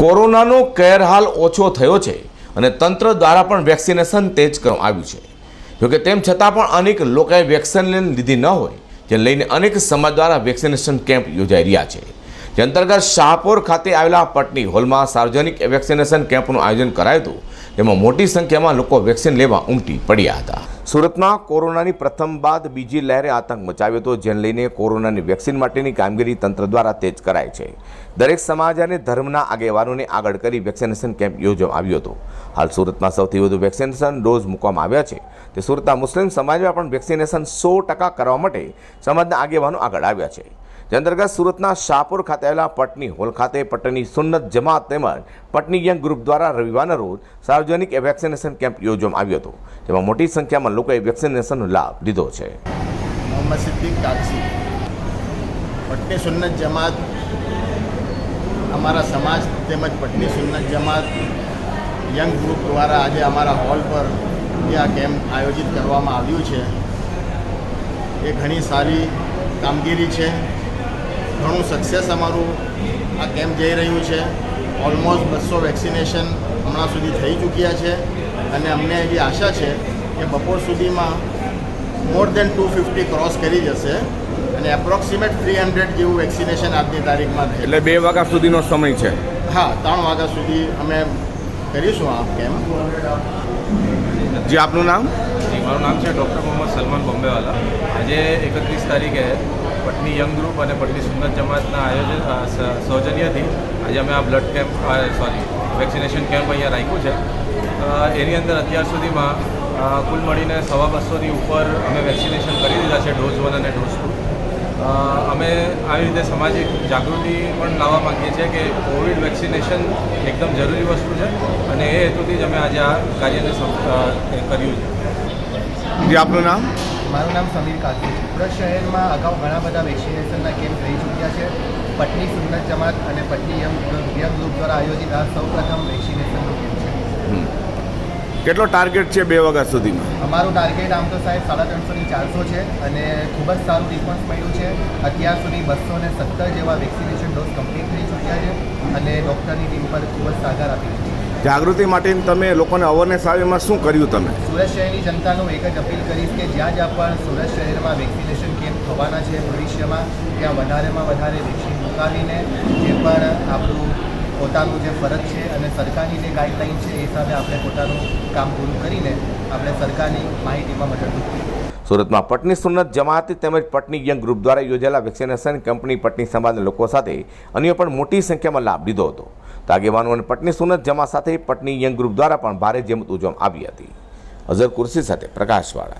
કોરોનાનો કેર હાલ ઓછો થયો છે અને તંત્ર દ્વારા પણ વેક્સિનેશન તેજ કરવામાં આવ્યું છે. જોકે તેમ છતાં પણ અનેક લોકોએ વેક્સિન લીધી ન હોય જે લઈને અનેક સમાજ દ્વારા વેક્સિનેશન કેમ્પ યોજાઈ રહ્યા છે. જે અંતર્ગત શાહપુર ખાતે આવેલા પટની હોલમાં સાર્વજનિક વેક્સિનેશન કેમ્પનું આયોજન કરાયું હતું, જેમાં મોટી સંખ્યામાં લોકો વેક્સિન લેવા ઉમટી પડ્યા હતા. સુરતમાં કોરોનાની પ્રથમ બાદ બીજી લહેરે આતંક મચાવ્યો હતો, જેને લઈને કોરોનાની વેક્સિન માટેની કામગીરી તંત્ર દ્વારા તેજ કરાય છે. દરેક સમાજ અને ધર્મના આગેવાનોને આગળ કરી વેક્સિનેશન કેમ્પ યોજવામાં આવ્યો હતો. હાલ સુરતમાં સૌથી વધુ વેક્સિનેશન ડોઝ મૂકવામાં આવ્યા છે. તે સુરતના મુસ્લિમ સમાજમાં પણ વેક્સિનેશન સો ટકા કરવા માટે સમાજના આગેવાનો આગળ આવ્યા છે. જે અંતર્ગત સુરતના શાહપુર ખાતે આવેલા પટની હોલ ખાતે પટની સુન્નત જમાત તેમજ પટની યંગ ગ્રુપ દ્વારા રવિવારના રોજ સાર્વજનિક વેક્સિનેશન કેમ્પ યોજવામાં આવ્યો હતો, જેમાં મોટી સંખ્યામાં લોકોએ વેક્સિનેશનનો લાભ લીધો છે. મોહમ્મદ સિદ્દીક પટની સુન્નત જમાત અમારા સમાજ તેમજ પટની સુન્નત જમાત યંગ ગ્રુપ દ્વારા આજે અમારા હોલ પર આ કેમ્પ આયોજિત કરવામાં આવ્યું છે, એ ઘણી સારી કામગીરી છે. ઘણું સક્સેસ અમારું આ કેમ્પ જઈ રહ્યું છે. ઓલમોસ્ટ બસો વેક્સિનેશન હમણાં સુધી થઈ ચૂક્યા છે. અને અમને એવી આશા છે કે બપોર સુધીમાં more than two fifty cross કરી જશે અને એપ્રોક્સિમેટ થ્રી હંડ્રેડ જેવું વેક્સિનેશન આજની તારીખમાં એટલે બે વાગ્યા સુધીનો સમય છે. હા ત્રણ વાગ્યા સુધી અમે કરીશું આ કેમ્પ જે આપનું નામ? મારું નામ છે ડૉક્ટર મોહમ્મદ સલમાન બોમ્બેવાલા. આજે એકત્રીસ તારીખે પટની યંગ ગ્રુપ અને પટની સુંદર જમાતના આયોજન સૌજન્યથી આજે અમે આ blood camp sorry, vaccination camp અહીંયા રાખ્યું છે. એની અંદર અત્યાર સુધીમાં કુલ મળીને સવા બસોની ઉપર અમે વેક્સિનેશન કરી દીધા છે ડોઝ વન અને ડોઝ ટુ. અમે આવી રીતે સામાજિક જાગૃતિ પણ લાવવા માગીએ છીએ કે કોવિડ વેક્સિનેશન એકદમ જરૂરી વસ્તુ છે અને એ હેતુથી જ અમે આજે આ કાર્યને કર્યું છે. જે આપનું નામ? મારું નામ સમીર કાકી છે. સુરત શહેરમાં અગાઉ ઘણા બધા વેક્સિનેશનના કેમ્પ થઈ ચૂક્યા છે. પટની સુન્નત જમાત અને પટની એમ યંગ ગ્રુપ દ્વારા આયોજિત આ સૌ પ્રથમ વેક્સિનેશનનો કેમ્પ છે. કેટલો ટાર્ગેટ છે બે વાગ્યા સુધીમાં? અમારું ટાર્ગેટ આમ તો સાહેબ સાડા ત્રણસોથી ચારસો છે અને ખૂબ જ સારું રિસ્પોન્સ મળ્યું છે. અત્યાર સુધી બસો ને સત્તર જેવા વેક્સિનેશન ડોઝ કમ્પ્લીટ થઈ ચૂક્યા છે અને ડૉક્ટરની ટીમ પર ખૂબ જ સાકાર આપી છે. જાગૃતિ માટે તમે લોકોને અવેરનેસ આવે એમાં શું કર્યું તમે? સુરત શહેરની જનતાનું એક જ અપીલ કરીશ કે જ્યાં જ્યાં પણ સુરત શહેરમાં વેક્સિનેશન કેમ્પ થવાના છે ભવિષ્યમાં ત્યાં વધારેમાં વધારે વેક્સિન મુકાવીને જે પણ આપણું પોતાનું જે ફરજ છે અને સરકારની જે ગાઈડલાઈન છે એ હિસાબે આપણે પોતાનું કામ પૂરું કરીને આપણે સરકારની માહિતીમાં મદદરૂપ કરીએ. સુરતમાં પટની સુન્નત જમાતી તેમજ પટની યંગ ગ્રુપ દ્વારા યોજાયેલા વેક્સિનેશન કંપની પટની સમાજના લોકો સાથે અન્ય પણ મોટી સંખ્યામાં લાભ લીધો હતો. આગેવાનો અને પટની સુનત જમા સાથે પટની યંગ ગ્રુપ દ્વારા પણ ભારે જેમત ઉજવવામાં આવી હતી. અઝર કુર્સી સાથે પ્રકાશવાળા.